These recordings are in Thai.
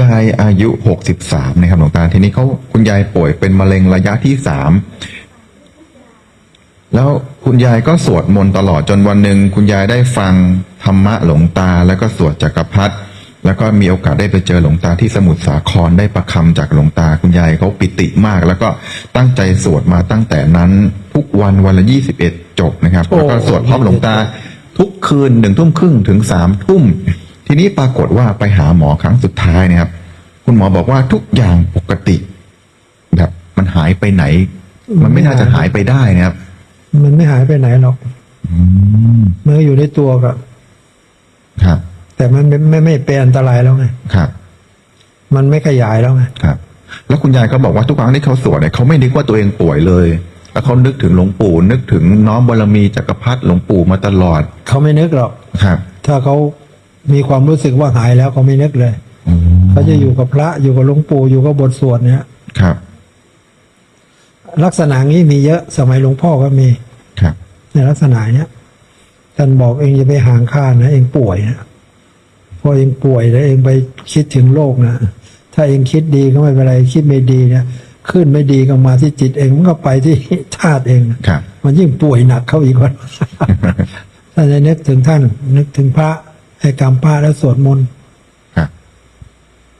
ยายอายุหกสิบสามนะครับหลวงตา ทีนี้เขาคุณยายป่วยเป็นมะเร็งระยะที่สามแล้วคุณยายก็สวดมนต์ตลอดจนวันหนึ่งคุณยายได้ฟังธรรมะหลวงตา แล้วก็สวดจักรพรรดิแล้วก็มีโอกาสได้ไปเจอหลวงตาที่สมุทรสาครได้ประคำจากหลวงตาคุณยายเขาปิติมาก แล้วก็ตั้งใจสวดมาตั้งแต่นั้นทุกวันวันละยี่สิบเอ็ดจบนะครับ แล้วก็สวดพร้อมหลวงตาทุกคืนหนึ่งทุ่มครึ่งถึงสามทุ่ม ทีนี้ปรากฏว่าไปหาหมอครั้งสุดท้ายนะครับ คุณหมอบอกว่าทุกอย่างปกติ แบบมันหายไปไหน มันไม่น่าจะหายไปได้นะครับ มันไม่หายไปไหนหรอกอืมมันก็อยู่ในตัวกับ ครับ แต่มันไม่ไม่ไม่เป็นอันตรายแล้วไงครับ มันไม่ขยายแล้วไงครับ แล้วคุณยายก็บอกว่าทุกครั้งที่เขาสวดเนี่ยเขาไม่นึกว่าตัวเองป่วยเลย แล้วเขานึกถึงหลวงปู่นึกถึงน้อมบารมีจักรพรรดิหลวงปู่มาตลอด เขาไม่นึกหรอกครับ ถ้าเขา มีความรู้สึกว่าหายแล้วเขาไม่นึกเลยอืมเขาจะอยู่กับพระอยู่กับหลวงปู่อยู่กับบทสวดเนี่ยครับ ลักษณะนี้มีเยอะสมัยหลวงพ่อก็มีครับ ในลักษณะเนี้ยท่านบอกเองอย่าไปห่างข้านะเองป่วยนะพอเองป่วยแล้วเองไปคิดถึงโลกนะถ้าเองคิดดีก็ไม่เป็นไรคิดไม่ดีเนี่ยขึ้นไม่ดีก็มาที่จิตเองมันก็ไปที่ธาตุเองนะครับมันยิ่งป่วยหนักเข้าอีกวันท่านจะนึกถึงท่านนึกถึงพระ ให้กรรมพระแล้วสวดมนต์ครับ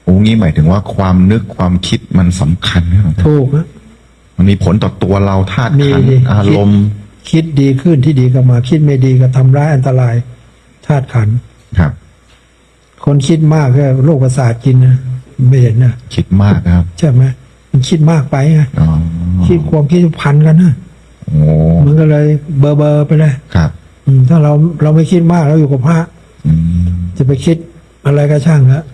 โอ้งี้หมายถึงว่าความนึกความคิดมันสำคัญนะหลวงตาถูกนะมันมีผลต่อตัวเราธาตุมีขันธ์ดิอารมณ์ คิดดีขึ้นที่ดีก็มา คิดไม่ดีก็ทำร้ายอันตรายธาตุขันธ์ครับ คนคิดมากก็โรคประสาทกินนะไม่เห็นนะคิดมากนะครับใช่ไหมมันคิดมากไปไงอ๋อคิดความคิดพันกันนะโอ้มันก็เลยเบอร์เบอร์ไปเลยครับ อืมถ้าเราเราไม่คิดมากเราอยู่กับพระอืม จะไปคิดอะไรก็ช่างแล้ว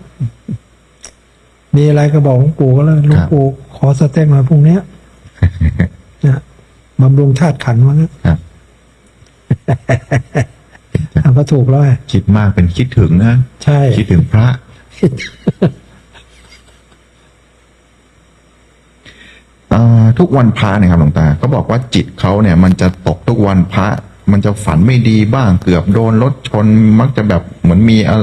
มีอะไรก็บอกหลวงปู่ก็แล้วหลวงปู่ขอสเต็กหน่อยพรุ่งเนี้ยนะบำรุงธาตุขันธ์ว่างั้นครับอะก็ถูกแล้วไงคิดมากเป็นคิดถึงนะใช่ คิดถึงพระอ่าทุกวันพระเนะครับหลวงตา ก็บอกว่าจิตเขาเนี่ย มันจะตกทุกวันพระ มันจะฝันไม่ดีบ้างเกือบโดนรถชนมักจะแบบเหมือนมีอะ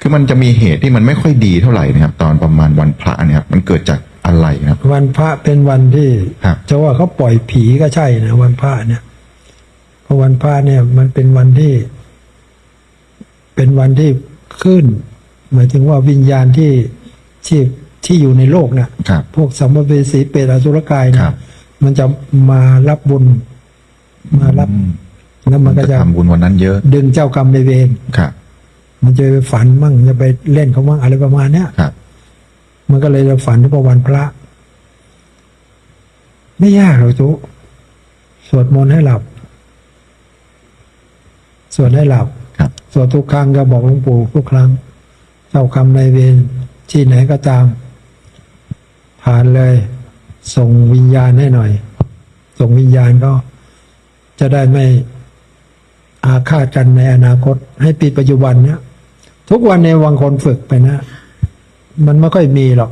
คือมันจะมีเหตุที่มันไม่ค่อยดีเท่าไหร่นะครับ ตอนประมาณวันพระเนี่ยครับ มันเกิดจากอะไรครับ วันพระเป็นวันที่ครับ จะว่าเขาปล่อยผีก็ใช่นะวันพระเนี่ยเพราะวันพระเนี่ย มันเป็นวันที่ เป็นวันที่ขึ้น หมายถึงว่าวิญญาณที่ที่ที่อยู่ในโลกเนี่ยครับ พวกสัมภเวสีเปรตอสุรกายเนี่คยรับมันจะมารับบุญมารับ อืม แล้วมันก็จะจะทำบุญวันนั้นเยอะ ดึงเจ้ากรรมในายเวรครับ มันจะไปฝันมั่งจะไปเล่นเขามั่งอะไรประมาณเนี้ยครับ มันก็เลยจะฝันทุกวันพระ ไม่ยากหรอกจุสวดมนต์ให้หลับ สวดให้หลับครับสวดทุกครั้งก็บอกหลวงปู่ทุกครั้งเจ้ากรรมในายเวรที่ไหนก็ตาม ผ่านเลย ส่งวิญญาณให้หน่อย ส่งวิญญาณก็จะได้ไม่ อาฆาตกันในอนาคต ให้ปีปัจจุบันเนี้ยทุกวันในวังคนฝึกไปนะ มันไม่ค่อยมีหรอก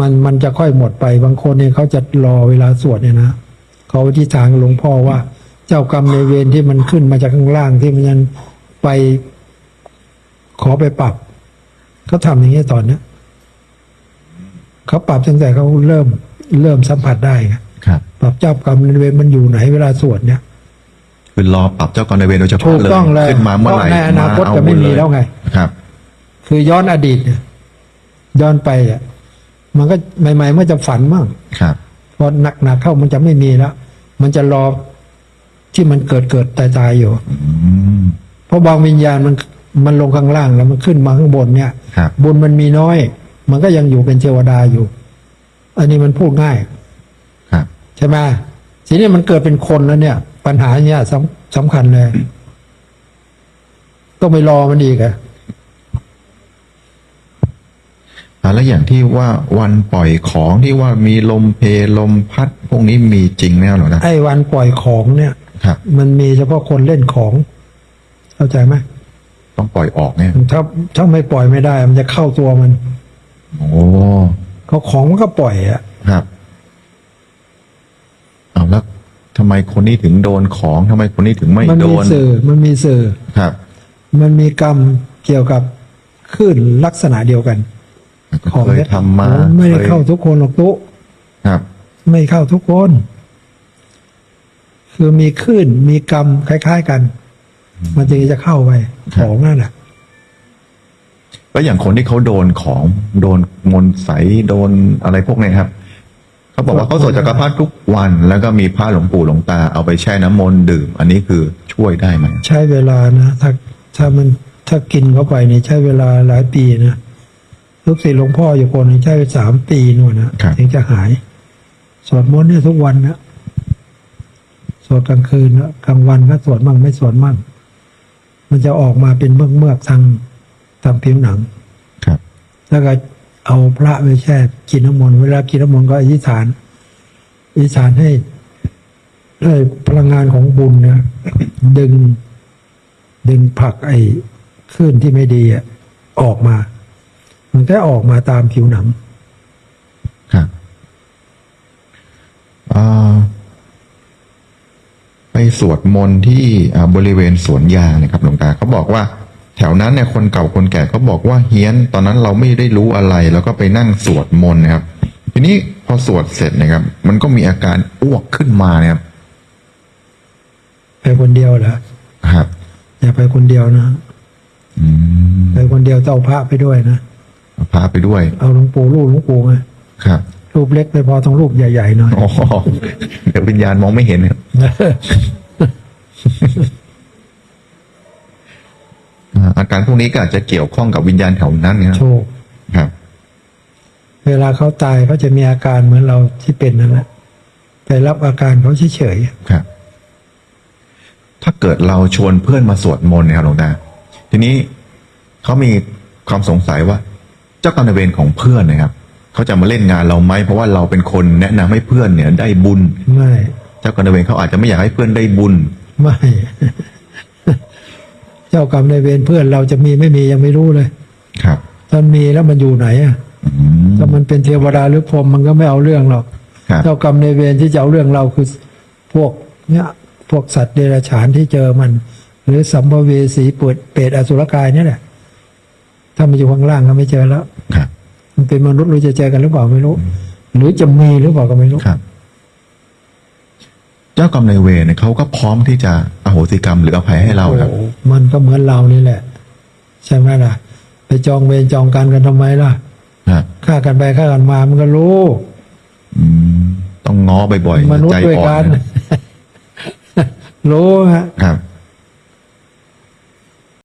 มันมันจะค่อยหมดไปบางคนเนี่ยเขาจะรอเวลาสวดเนี่ยนะเขาที่ทางหลวงพ่อว่า เจ้ากรรมในายเวรที่มันขึ้นมาจากข้างล่างที่มันยังไปขอไปปรับเขาทำอย่างนี้ตอนเนี้ยเขาปรับตั้งแต่เขาเริ่มเริ่มสัมผัสได้ไงครับปรับเจ้ากรรมในายเวรมันอยู่ไหนเวลาสวดเนี่ย คือรอปรับเจ้ากรรมนายเวรโดยเฉถูพาะกเลยต้องเลยขึ้นมาเมื่อไหร่เพราะในอนาคตเจะไม่มีแล้วไง ครับ คือย้อนอดีตเนี่ยย้อนไปอะมันก็ใหม่ๆมันจะฝันมั่งครับ พอหนักๆเข้ามันจะไม่มีแล้ว มันจะรอที่มันเกิดเกิดตายตายๆอยู่ อืม เพราะบางวิญญาณมันมันลงข้างล่างแล้วมันขึ้นมาข้างบนเนี่ยครับบุญมันมีน้อย มันก็ยังอยู่เป็นเทวดาอยู่ อันนี้มันพูดง่าย ครับ ใช่ไหมทีนี้มันเกิดเป็นคนแล้วเนี่ย ปัญหาเนี่ยสำสำคัญเลย ต้องไปรอมันอีกอะอ่าแล้วอย่างที่ว่าวันปล่อยของที่ว่ามีลมเพลมพัด พวกนี้มีจริงไหมครับหลวงตาไอ้วันปล่อยของเนี่ยครับมันมีเฉพาะคนเล่นของ เข้าใจไหมต้องปล่อยออกเนี่ยถ้าถ้าไม่ปล่อยไม่ได้ มันจะเข้าตัวมัน โอ้เขาของมันก็ปล่อยอะครับ ทำไมคนนี้ถึงโดนของทำไมคนนี้ถึงไม่มันโดมีนสื่อมันมีสื่อ ครับ มันมีกรรมเกี่ยวกับคลื่นลักษณะเดียวกันของเคยนี่ทำมาไม่ได้คยเข้าทุกคนหรอกตุ๊ครับ ไม่เข้าทุกคน คือมีคลื่นมีกรรมคล้าย ๆกัน มันจึงจะเข้าไปของนั่นแหละแล้วอย่างคนที่เขาโดนของโดนมนต์ใสโดนอะไรพวกเนี้ยครับ เขาบอกว่าเขาสวดจักรพรรดิทุกวัน แล้วก็มีพระหลวงปู่หลวงตาเอาไปแช่น้ำมนต์ดื่ม อันนี้คือช่วยได้ไหมใช้เวลานะถ้าถ้ามันถ้ากินเข้าไปนี่ใช้เวลาหลายปีนะลูกศิษย์หลวงพ่ออยู่คนหนึงใช้ไปสามปีนู่นนะครับถึงจะหายสวดมนต์เนี่ยทุกวันนะสวดกลางคืนนะกลางวันก็สวดมั่งไม่สวดมั่ง มันจะออกมาเป็นเมือกเมือกๆทางทางผิวหนัง ครับ แล้วก็ เอาพระไปแช่กินน้ำมนต์เวลากินน้ำมนต์ก็อธิษฐานอธิษฐานให้ให้พลังงานของบุญเนี่ยดึง ดึงผักไอ้คลื่นที่ไม่ดีอะออกมา มันก็ออกมาตามผิวหนัง ครับอ่าไปสวดมนต์ที่บริเวณสวนยางนะครับหลวงตาเขาบอกว่า แถวนั้นเนี่ยคนเก่าคนแก่เขาบอกว่าเฮี้ยน ตอนนั้นเราไม่ได้รู้อะไร แล้วก็ไปนั่งสวดมนต์นะครับ ทีนี้พอสวดเสร็จนะครับ มันก็มีอาการอ้วกขึ้นมานะครับไปคนเดียวเหรอครับอย่าไปคนเดียวนะอืมไปคนเดียวต้องเอาพระไปด้วยนะเอาพาไปด้วย เอาหลวงปู่รูปหลวงปู่ไงครับรูปเล็กไปพอต้องรูปใหญ่ๆหน่อยอ๋อเดี๋ยววิญญาณมองไม่เห็นครับ อ่าอาการพวกนี้ก็อาจจะเกี่ยวข้องกับวิญญาณแถวนั้นนะครับโชคครับ เวลาเขาตายเขาจะมีอาการเหมือนเราที่เป็นนั่นแหละไปรับอาการเขาเฉยครับ ถ้าเกิดเราชวนเพื่อนมาสวดมนต์นะครับหลวงตาทีนี้เขามีความสงสัยว่า เจ้ากรรมนายเวรของเพื่อนนะครับเขาจะมาเล่นงานเราไหมเพราะว่าเราเป็นคนแนะนำให้เพื่อนเนี่ย ได้บุญๆไม่เจ้ากรรมนายเวรเขาอาจจะไม่อยากให้เพื่อนได้บุญไม่ เจ้ากรรมในายเวรเพื่อนเราจะมีไม่มียังไม่รู้เลย ครับถ้ามีแล้วมันอยู่ไหนอะอืมถ้ามันเป็นเทวดาหรือพรหมมันก็ไม่เอาเรื่องหรอกครับเจ้ากรรมในายเวรที่จะเอาเรื่องเราคือพวกเนี้ยพวกสัตว์เดรัจฉานที่เจอมัน หรือสัมภเวสีปวดเปรตอสุรกายเนี่ยแหละถ้ามันอยู่ข้างล่างก็ไม่เจอแล้วครับมันเป็นมนุษย์หรือจะเจอกันหรือเปล่าไม่รู้ หรือจะมีหรือเปล่าก็ไม่รู้ครับ เจ้ากรรมนายเวรเนี่ยเขาก็พร้อมที่จะอโหสิกรรมหรืออภัยให้เราครับ โอ้มันก็เหมือนเรานี่แหละ ใช่ไหมล่ะ ไปจองเวรจองกันกันทำไมล่ะครับฆ่ากันไปฆ่ากันมามันก็รู้ อืมต้องง้อบ่อยมนุษๆใจย์ด้วยอ่อกันนนะรู้ฮะ ครับ